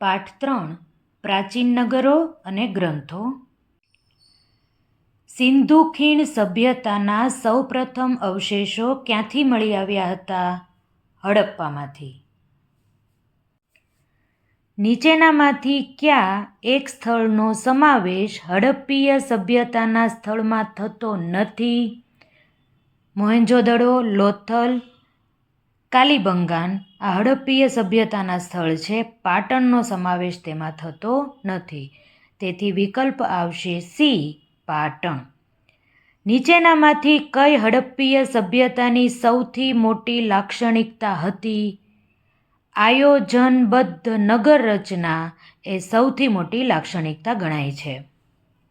પાઠ ત્રણ, પ્રાચીન નગરો અને ગ્રંથો. સિંધુ ખીણ સભ્યતાના સૌપ્રથમ અવશેષો ક્યાંથી મળી આવ્યા હતા? હડપ્પામાંથી. નીચેનામાંથી ક્યાં એક સ્થળનો સમાવેશ હડપ્પીય સભ્યતાના સ્થળમાં થતો નથી? મોહેંજોદડો લોથલ કાલીબંગાન, આ હડપ્પીય સભ્યતાના સ્થળ છે, પાટણનો સમાવેશ તેમાં થતો નથી. તેથી વિકલ્પ આવશે સી, પાટણ. નીચેનામાંથી કઈ હડપ્પીય સભ્યતાની સૌથી મોટી લાક્ષણિકતા હતી? આયોજનબદ્ધ નગર રચના એ સૌથી મોટી લાક્ષણિકતા ગણાય છે.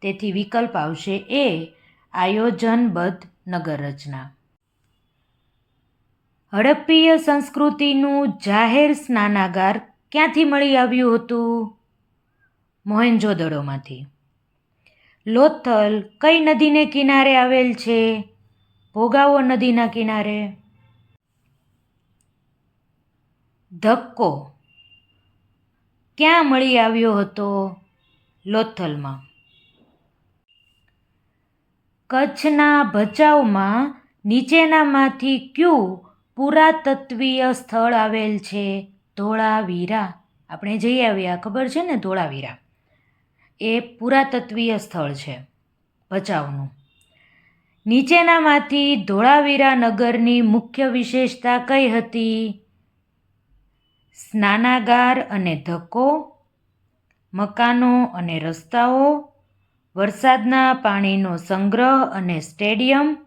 તેથી વિકલ્પ આવશે એ, આયોજનબદ્ધ નગર રચના. હડપ્પીય સંસ્કૃતિનું જાહેર સ્નાનાગાર ક્યાંથી મળી આવ્યું હતું? મોહેન્જોદડોમાંથી લોથલ કઈ નદીને કિનારે આવેલ છે? ભોગાવો નદીના કિનારે. ધક્કો. ક્યાં મળી આવ્યો હતો લોથલમાં? કચ્છના ભચાઉમાં નીચેનામાંથી કયું પુરાતત્વીય સ્થળ આવેલ છે ધોળાવીરા. આપણે જઈ આવ્યા, ખબર છે ને? ધોળાવીરા. એ પુરાતત્વીય સ્થળ છે, ભચાઉનું. નીચેનામાંથી ધોળાવીરા નગરની મુખ્ય વિશેષતા કઈ હતી? સ્નાનાગાર અને ધક્કો, મકાનો અને રસ્તાઓ, વરસાદના પાણીનો સંગ્રહ અને સ્ટેડિયમ,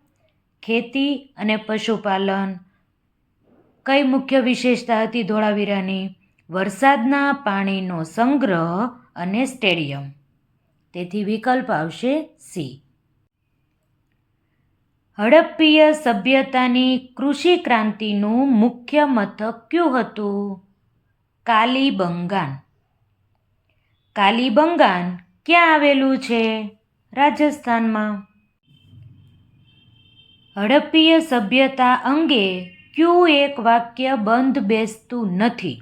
ખેતી અને પશુપાલન. કઈ મુખ્ય વિશેષતા હતી ધોળાવીરાની? વરસાદના પાણીનો સંગ્રહ અને સ્ટેડિયમ. તેથી વિકલ્પ આવશે સી. હડપ્પીય સભ્યતાની કૃષિ ક્રાંતિનું મુખ્ય મથક કયું હતું? કાલીબંગાન. કાલીબંગાન ક્યાં આવેલું છે? રાજસ્થાનમાં. હડપ્પીય સભ્યતા અંગે કયું એક વાક્ય બંધ બેસતું નથી?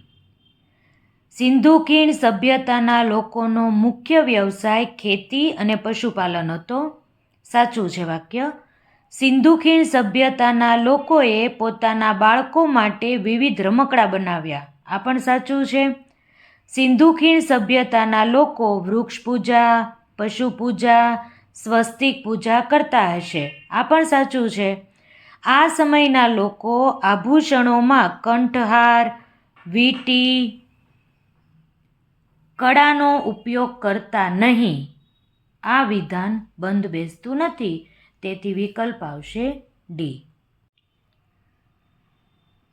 સિંધુ ખીણ સભ્યતાના લોકોનો મુખ્ય વ્યવસાય ખેતી અને પશુપાલન હતો. સાચું છે વાક્ય. સિંધુ ખીણ સભ્યતાના લોકોએ પોતાના બાળકો માટે વિવિધ રમકડા બનાવ્યા. આ પણ સાચું છે. સિંધુ ખીણ સભ્યતાના લોકો વૃક્ષ પૂજા, પશુ પૂજા, સ્વસ્તિક પૂજા કરતા હશે. આ પણ સાચું છે. આ સમયના લોકો આભૂષણોમાં કંઠહાર, વીંટી કડાનો ઉપયોગ કરતા નહીં. આ વિધાન બંધ બેસતું નથી. તેથી વિકલ્પ આવશે ડી.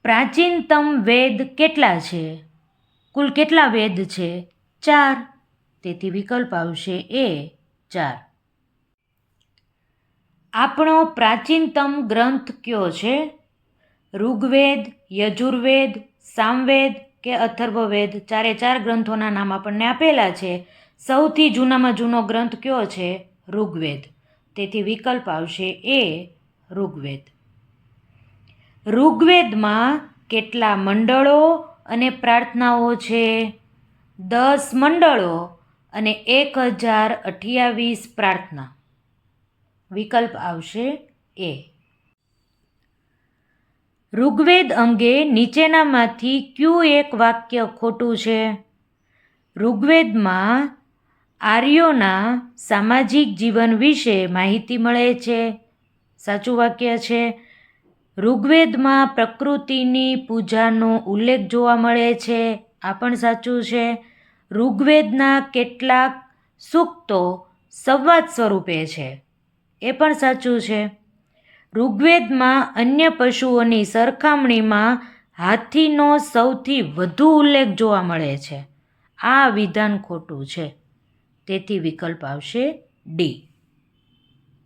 પ્રાચીનતમ વેદ કેટલા છે? કુલ કેટલા વેદ છે? ચાર. તેથી વિકલ્પ આવશે એ ચાર. આપણો પ્રાચીનતમ ગ્રંથ કયો છે? ઋગ્વેદ, યજુર્વેદ, સામવેદ કે અથર્વવેદ? ચારે ચાર ગ્રંથોના નામ આપણને આપેલા છે. સૌથી જૂનામાં જૂનો ગ્રંથ કયો છે? ઋગ્વેદ. તેથી વિકલ્પ આવશે એ ઋગ્વેદ. ઋગ્વેદમાં કેટલા મંડળો અને પ્રાર્થનાઓ છે? દસ મંડળો અને એક હજાર અઠ્યાવીસ પ્રાર્થના. વિકલ્પ આવશે એ. ઋગ્વેદ અંગે નીચેનામાંથી ક્યુ એક વાક્ય ખોટું છે? ઋગ્વેદમાં આર્યોના સામાજિક જીવન વિશે માહિતી મળે છે. સાચું વાક્ય છે. ઋગ્વેદમાં પ્રકૃતિની પૂજાનો ઉલ્લેખ જોવા મળે છે. આ પણ સાચું છે. ઋગ્વેદના કેટલાક સૂક્તો સંવાદ સ્વરૂપે છે. એ પણ સાચું છે. ઋગ્વેદમાં અન્ય પશુઓની સરખામણીમાં હાથીનો સૌથી વધુ ઉલ્લેખ જોવા મળે છે. આ વિધાન ખોટું છે. તેથી વિકલ્પ આવશે ડી.